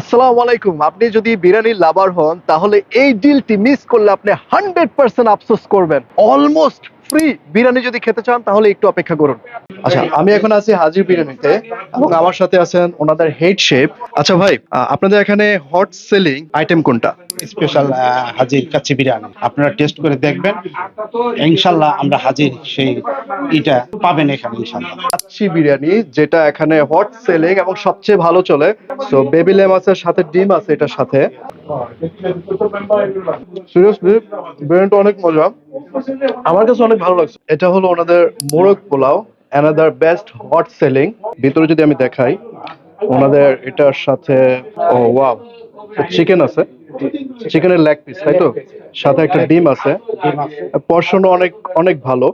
আসসালামু আলাইকুম। আপনি যদি বিরিয়ানির লাভার হন, তাহলে এই ডিলটি মিস করলে আপনি হান্ড্রেড পার্সেন্ট আফসোস করবেন। অলমোস্ট ফ্রি বিরিয়ানি যদি খেতে চান তাহলে একটু অপেক্ষা করুন। আচ্ছা আমি এখন আছি হাজির বিরিয়ানিতে এবং আমার সাথে আছেন ওনাদের হেড শেফ আচ্ছা ভাই আপনাদের এখানে হট সেলিং আইটেম কোনটা? স্পেশাল হাজির কাচ্চি বিরিয়ানি। আপনারা টেস্ট করে দেখবেন। ইনশাল্লাহ আমরা হাজির সেই এটা পাবেন এখানে ইনশাল্লাহ কাচ্চি বিরিয়ানি যেটা এখানে হট সেলিং এবং সবচেয়ে ভালো চলে। সো বেবি লেম আছে সাথে ডিম আছে এটার সাথে। সিরিয়াসলি বিরিয়ানিটা অনেক মজা। আমার কাছে অনেক ভালো লাগছে। এটা হলো ওনাদের মোরগ polao another best hot selling ভিতরে যদি আমি দেখাই, ওনাদের এটার সাথে, ও ওয়াও চিকেন আছে। চিকেনের লেগ পিস তাই তো? সাথে একটা ডিম আছে। পর্শনও অনেক অনেক ভালো।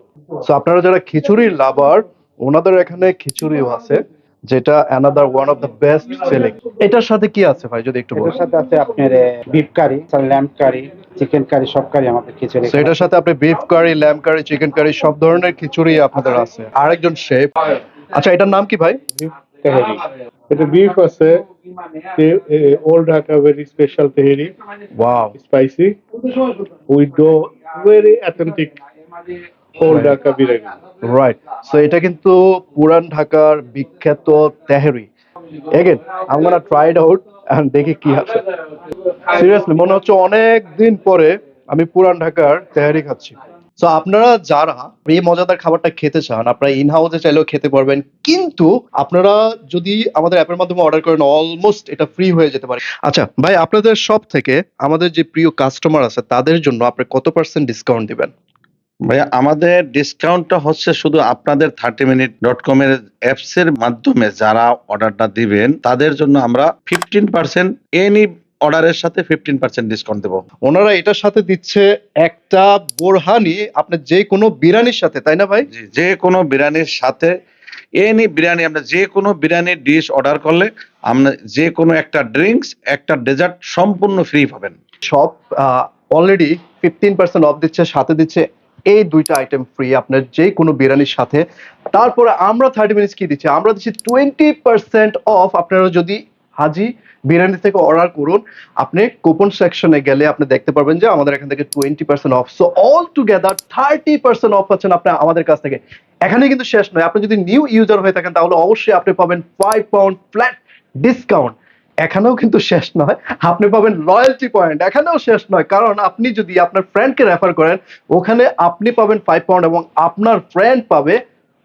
সো আপনারা যারা খিচুড়ির লাভার ওনাদের এখানে খিচুড়িও আছে। যেটা another one of the best selling এটার সাথে কি আছে ভাই যদি একটু এটার বলেন? সাথে আছে আপনার beef curry lamb curry chicken curry সব কারি আমাদের খিচুড়ি। এটার সাথে আপনি beef curry lamb curry chicken curry সব ধরনের খিচুড়ি আপনাদের আছে। আরেকজন শেফ আচ্ছা এটার নাম কি ভাই? তেহেরি। এটা বিফ আছে old Dhaka very special tehari. Wow spicy with very authentic old Dhaka right so এটা কিন্তু পুরান ঢাকার বিখ্যাত tehari. Again I gonna try it out and দেখি কি আছে। সিরিয়াসলি মনে হচ্ছে অনেক দিন পরে আমি পুরান ঢাকার তেহারি খাচ্ছি। তো আপনারা যারা এই মজাদার খাবারটা খেতে চান আপনারা ইন হাউসে চাইলেও খেতে পারবেন। কিন্তু আপনারা যদি আমাদের অ্যাপের মাধ্যমে অর্ডার করেন অলমোস্ট এটা ফ্রি হয়ে যেতে পারে। আচ্ছা ভাই আপনাদের সব থেকে আমাদের যে প্রিয় কাস্টমার আছে তাদের জন্য আপনি কত পার্সেন্ট ডিসকাউন্ট দিবেন? ভাইয়া আমাদের ডিসকাউন্টটা হচ্ছে শুধু আপনাদের থার্টি মিনিট ডট কম এর অ্যাপস এর মাধ্যমে যারা অর্ডারটা দিবেন তাদের জন্য আমরা ফিফটিন পার্সেন্ট এনি অর্ডারের সাথে ফিফটিন পার্সেন্ট ডিসকাউন্ট দেবো। ওনারা এটার সাথে দিচ্ছে একটা বোরহানি আপনি যে কোনো বিরিয়ানির সাথে তাই না ভাই? যে কোনো বিরিয়ানির সাথে এনি বিরিয়ানি আমরা যে কোনো বিরিয়ানির ডিশ অর্ডার করলে আমরা যে কোনো একটা ড্রিঙ্কস একটা ডেজার্ট সম্পূর্ণ ফ্রি পাবেন। সব অলরেডি ফিফটিন পার্সেন্ট অফ দিচ্ছে সাথে দিচ্ছে এই দুইটা আইটেম ফ্রি আপনার যে কোনো বিরিয়ানির সাথে। তারপরে আমরা থার্টি মিনিটস কি দিচ্ছি? আমরা দিচ্ছি টোয়েন্টি পার্সেন্ট অফ আপনারা যদি হাজি বিরিয়ানি থেকে অর্ডার করুন, আপনি কুপন সেকশনে গেলে আপনি দেখতে পারবেন যে আমাদের এখান থেকে twenty percent off so all together thirty percent off পাচ্ছেন আপনি আমাদের কাছ থেকে। এখানে কিন্তু শেষ নয়। আপনি যদি নিউ ইউজার হয়ে থাকেন, তাহলে অবশ্যই আপনি পাবেন ফাইভ পাউন্ড ফ্ল্যাট ডিসকাউন্ট এখানেও কিন্তু শেষ নয়। আপনি পাবেন লয়্যালটি পয়েন্ট এখানেও শেষ নয়। কারণ আপনি যদি আপনার ফ্রেন্ডকে রেফার করেন, ওখানে আপনি পাবেন ফাইভ পাউন্ড এবং আপনার ফ্রেন্ড পাবে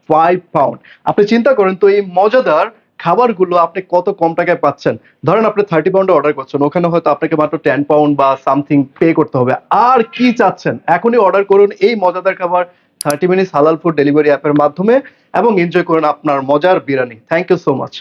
ফাইভ পাউন্ড আপনি চিন্তা করেন তো এই মজাদার খাবারগুলো আপনি কত কম টাকায় পাচ্ছেন? ধরেন আপনি থার্টি পাউন্ডে অর্ডার করছেন। ওখানে হয়তো আপনাকে মাত্র টেন পাউন্ড বা সামথিং পে করতে হবে। আর কি চাচ্ছেন? এখনই অর্ডার করুন এই মজাদার খাবার thirty minutes halal food delivery অ্যাপের মাধ্যমে এবং এনজয় করুন আপনার মজার biryani. Thank you so much